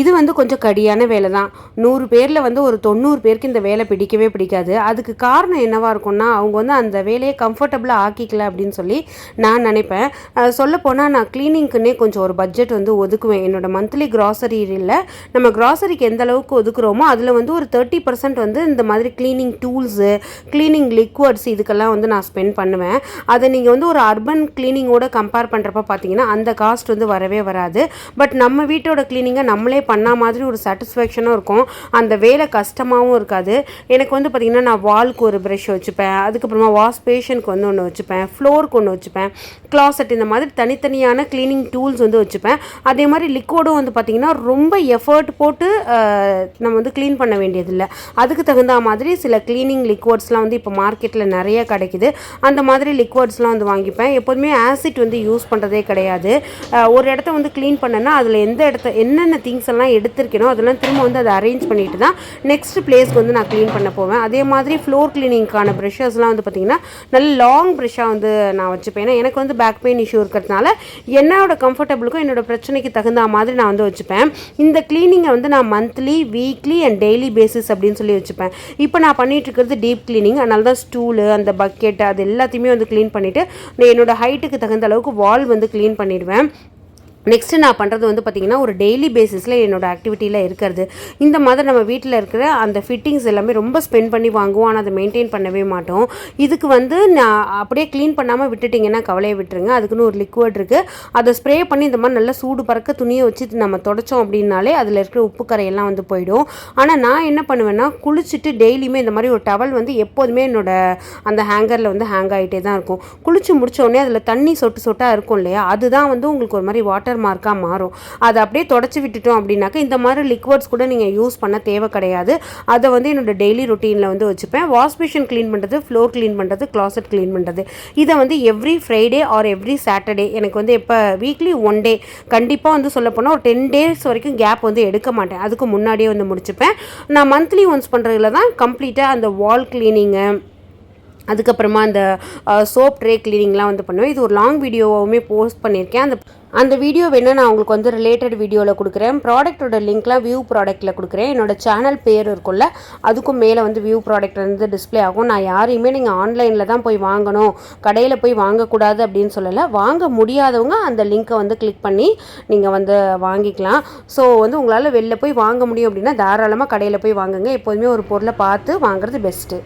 இது வந்து கொஞ்சம் கடியான வேலை தான் நூறு பேரில் வந்து ஒரு தொண்ணூறு பேருக்கு இந்த வேலை பிடிக்கவே பிடிக்காது. அதுக்கு காரணம் என்னவாக இருக்கும்னா அவங்க வந்து அந்த வேலையை கம்ஃபர்டபுளாக ஆக்கிக்கல அப்படின்னு சொல்லி நான் நினைப்பேன். சொல்லப்போனால் நான் க்ளீனிங்க்குன்னே கொஞ்சம் ஒரு பட்ஜெட் வந்து ஒதுக்குவேன். என்னோடய மந்த்லி கிராசரியில் நம்ம கிராசரிக்கு எந்த அளவுக்கு ஒதுக்குறோமோ அதில் வந்து ஒரு தேர்ட்டி பர்சன்ட் வந்து இந்த மாதிரி க்ளீனிங் டூல்ஸு க்ளீனிங் லிக்விட்ஸ் இதுக்கெல்லாம் வந்து நான் ஸ்பெண்ட் பண்ணுவேன். அதை நீங்கள் வந்து ஒரு அர்பன் க்ளீனிங்கோட கம்பேர் பண்ணுறப்ப பார்த்தீங்கன்னா அந்த காஸ்ட் வந்து வரவே வராது. பட் நம்ம வீட்டோட க்ளீனிங்கை நம்மளே பண்ண மாதிரி ஒரு சாட்டிஸ்ஃபேக்ஷனும் இருக்கும். அந்த வேலை கஷ்டமாகவும் இருக்காது. எனக்கு வந்து பார்த்திங்கன்னா நான் வால்க்கு ஒரு ப்ரஷ் வச்சுப்பேன். அதுக்கப்புறமா வாஷ் பேஷனுக்கு வந்து ஒன்று வச்சுப்பேன். ஃப்ளோருக்கு ஒன்று வச்சுப்பேன். கிளாசெட் இந்த மாதிரி தனித்தனியான க்ளீனிங் டூல்ஸ் வந்து வச்சுப்பேன். அதே மாதிரி லிக்விடும் வந்து பார்த்திங்கன்னா ரொம்ப எஃபர்ட் போட்டு நம்ம வந்து க்ளீன் பண்ண வேண்டியதில்லை. அதுக்கு தகுந்த மாதிரி சில க்ளீனிங் லிக்விட்ஸ்லாம் வந்து இப்போ மார்க்கெட்டில் நிறைய கிடைக்குது. அந்த மாதிரி லிக்விட்ஸ்லாம் வந்து வாங்கிப்பேன். எப்போதுமே ஆசிட் வந்து யூஸ் பண்ணுறதே கிடையாது. ஒரு இடத்த வந்து க்ளீன் பண்ணேன்னா அதில் எந்த இடத்த என்னென்ன திங்ஸ் எல்லாம் எடுத்திருக்கணும். அதெல்லாம் திரும்ப வந்து அதை அரேஞ்ச் பண்ணிட்டு தான் நெக்ஸ்ட் பிளேஸ்க்கு வந்து நான் க்ளீன் பண்ண போவேன். அதே மாதிரி ஃப்ளோர் க்ளீனிங்க்கான ப்ரெஷர்ஸ்லாம் வந்து பார்த்திங்கன்னா நல்ல லாங் ப்ரெஷ்ஷாக வந்து நான் வச்சுப்பேன். ஏன்னா எனக்கு வந்து பேக் பெயின் இஷ்யூ இருக்கிறதுனால என்னோட கம்ஃபர்டபுளுக்கும் என்னோட பிரச்சனைக்கு தகுந்த மாதிரி நான் வந்து வச்சுப்பேன். இந்த க்ளீனிங்கை வந்து நான் monthly weekly and daily basis அப்படின்னு சொல்லி வச்சுப்பேன். இப்போ நான் பண்ணிகிட்டு இருக்கிறது டீப் க்ளீனிங் அதனால தான் ஸ்டூலு அந்த பக்கெட் அது எல்லாத்தையுமே வந்து க்ளீன் பண்ணிவிட்டு என்னோடய ஹைட்டுக்கு தகுந்த அளவுக்கு வால் வந்து க்ளீன் பண்ணிடுவேன். நெக்ஸ்ட்டு நான் பண்ணுறது வந்து பார்த்திங்கன்னா ஒரு டெய்லி பேசிஸில் என்னோடய ஆக்டிவிட்டியில் இருக்கிறது. இந்த மாதிரி நம்ம வீட்டில் இருக்கிற அந்த ஃபிட்டிங்ஸ் எல்லாமே ரொம்ப ஸ்பெண்ட் பண்ணி வாங்குவோம். ஆனால் அதை மெயின்டைன் பண்ணவே மாட்டோம். இதுக்கு வந்து நான் அப்படியே க்ளீன் பண்ணாமல் விட்டுட்டிங்கன்னா கவலையை விட்டுருங்க. அதுக்குன்னு ஒரு லிக்விட் இருக்குது அதை ஸ்ப்ரே பண்ணி இந்த மாதிரி நல்லா சூடு பறக்க துணியை வச்சு நம்ம தொடச்சோம் அப்படின்னாலே அதில் இருக்கிற உப்பு கரையெல்லாம் வந்து போயிடும். ஆனால் நான் என்ன பண்ணுவேன்னா குளிச்சுட்டு டெய்லியுமே இந்த மாதிரி ஒரு டவல் வந்து எப்போதுமே என்னோடய அந்த ஹேங்கரில் வந்து ஹேங் ஆகிட்டே தான் இருக்கும். குளிச்சு முடித்தோடனே அதில் தண்ணி சொட்டு சொட்டாக இருக்கும் இல்லையா? அதுதான் வந்து உங்களுக்கு ஒரு மாதிரி வாட்டர் மார்க்காக மாறும். அதை அப்படியே தொடச்சி விட்டுட்டோம் அப்படின்னாக்கா இந்த மாதிரி லிக்விட்ஸ் கூட நீங்கள் யூஸ் பண்ண தேவை கிடையாது. அதை வந்து என்னோட டெய்லி ரொட்டீனில் வந்து வச்சுப்பேன். வாஷ் மிஷின் க்ளீன் பண்ணுறது ஃப்ளோர் க்ளீன் பண்ணுறது கிளாசெட் க்ளீன் பண்ணுறது இதை வந்து every Friday or every Saturday எனக்கு வந்து எப்போ வீக்லி ஒன் டே கண்டிப்பாக வந்து சொல்லப்போனால் ஒரு டென் டேஸ் வரைக்கும் கேப் வந்து எடுக்க மாட்டேன். அதுக்கு முன்னாடியே வந்து முடிச்சுப்பேன். நான் மந்த்லி ஒன்ஸ் பண்ணுறதுல தான் கம்ப்ளீட்டாக அந்த வால் க்ளீனிங்கு அதுக்கப்புறமா அந்த சோப் ட்ரே க்ளீனிங்லாம் வந்து பண்ணுவேன். இது ஒரு லாங் வீடியோவுமே போஸ்ட் பண்ணியிருக்கேன். அந்த அந்த வீடியோ வேணால் நான் உங்களுக்கு வந்து ரிலேட்டட் வீடியோவில் கொடுக்குறேன். ப்ராடக்ட்டோட லிங்க்லாம் வியூ ப்ராடக்ட்டில் கொடுக்குறேன். என்னோட சேனல் பேர் இருக்கும்ல அதுக்கும் மேலே வந்து வியூ ப்ராடக்ட் வந்து டிஸ்ப்ளே ஆகும். நான் யாரையுமே நீங்கள் ஆன்லைனில் தான் போய் வாங்கணும். கடையில் போய் வாங்கக்கூடாது அப்படின்னு சொல்லலை. வாங்க முடியாதவங்க அந்த லிங்க்கை வந்து கிளிக் பண்ணி நீங்கள் வந்து வாங்கிக்கலாம். ஸோ வந்து உங்களால் வெளில போய் வாங்க முடியும் அப்படின்னா தாராளமாக கடையில் போய் வாங்குங்க. எப்போதுமே ஒரு பொருளை பார்த்து வாங்குறது பெஸ்ட்டு.